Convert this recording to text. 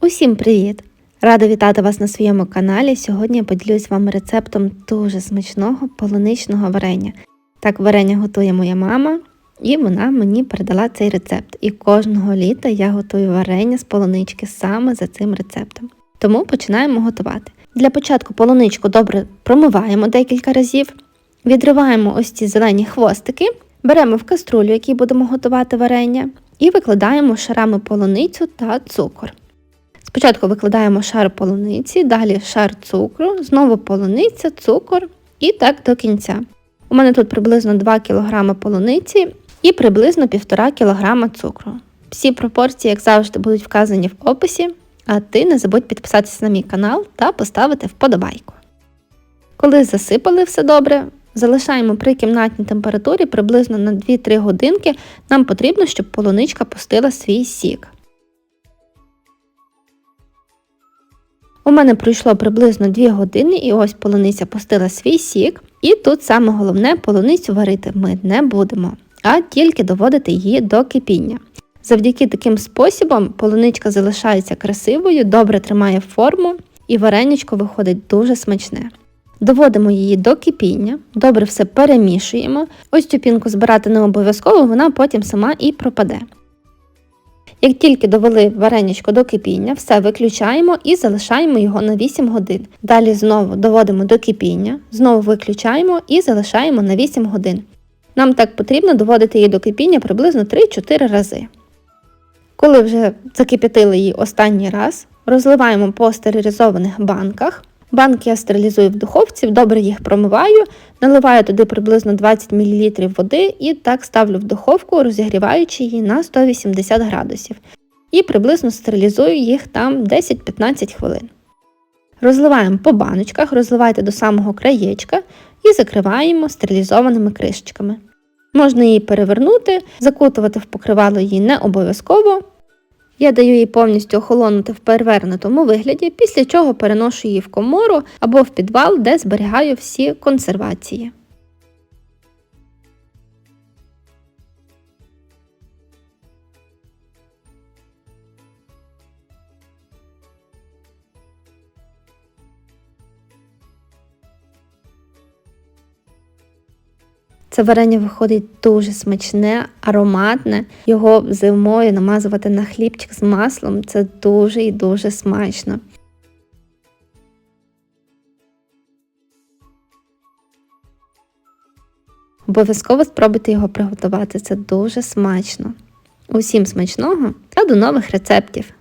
Усім привіт! Рада вітати вас на своєму каналі. Сьогодні я поділюсь з вами рецептом дуже смачного полуничного варення. Так варення готує моя мама, і вона мені передала цей рецепт. І кожного літа я готую варення з полунички саме за цим рецептом. Тому починаємо готувати. Для початку полуничку добре промиваємо декілька разів, відриваємо ось ці зелені хвостики, беремо в каструлю, якій будемо готувати варення, і викладаємо шарами полуницю та цукор. Спочатку викладаємо шар полуниці, далі шар цукру, знову полуниця, цукор і так до кінця. У мене тут приблизно 2 кг полуниці і приблизно 1,5 кг цукру. Всі пропорції, як завжди, будуть вказані в описі, а ти не забудь підписатися на мій канал та поставити вподобайку. Коли засипали все добре, залишаємо при кімнатній температурі приблизно на 2-3 годинки. Нам потрібно, щоб полуничка пустила свій сік. У мене пройшло приблизно 2 години, і ось полуниця пустила свій сік. І тут саме головне полуницю варити ми не будемо, а тільки доводити її до кипіння. Завдяки таким способом полуничка залишається красивою, добре тримає форму і вареничко виходить дуже смачне. Доводимо її до кипіння, добре все перемішуємо. Ось цю пінку збирати не обов'язково, вона потім сама і пропаде. Як тільки довели вареничко до кипіння, все виключаємо і залишаємо його на 8 годин. Далі знову доводимо до кипіння, знову виключаємо і залишаємо на 8 годин. Нам так потрібно доводити її до кипіння приблизно 3-4 рази. Коли вже закип'ятили її останній раз, розливаємо по стерилізованих банках. Банки я стерилізую в духовці, добре їх промиваю, наливаю туди приблизно 20 мл води і так ставлю в духовку, розігріваючи її на 180 градусів. І приблизно стерилізую їх там 10-15 хвилин. Розливаємо по баночках, розливайте до самого краєчка і закриваємо стерилізованими кришечками. Можна її перевернути, закутувати в покривало її не обов'язково. Я даю їй повністю охолонути в перевернутому вигляді, після чого переношу її в комору або в підвал, де зберігаю всі консервації. Це варення виходить дуже смачне, ароматне. Його зимою намазувати на хлібчик з маслом це дуже і дуже смачно. Обов'язково спробуйте його приготувати, це дуже смачно. Усім смачного та до нових рецептів!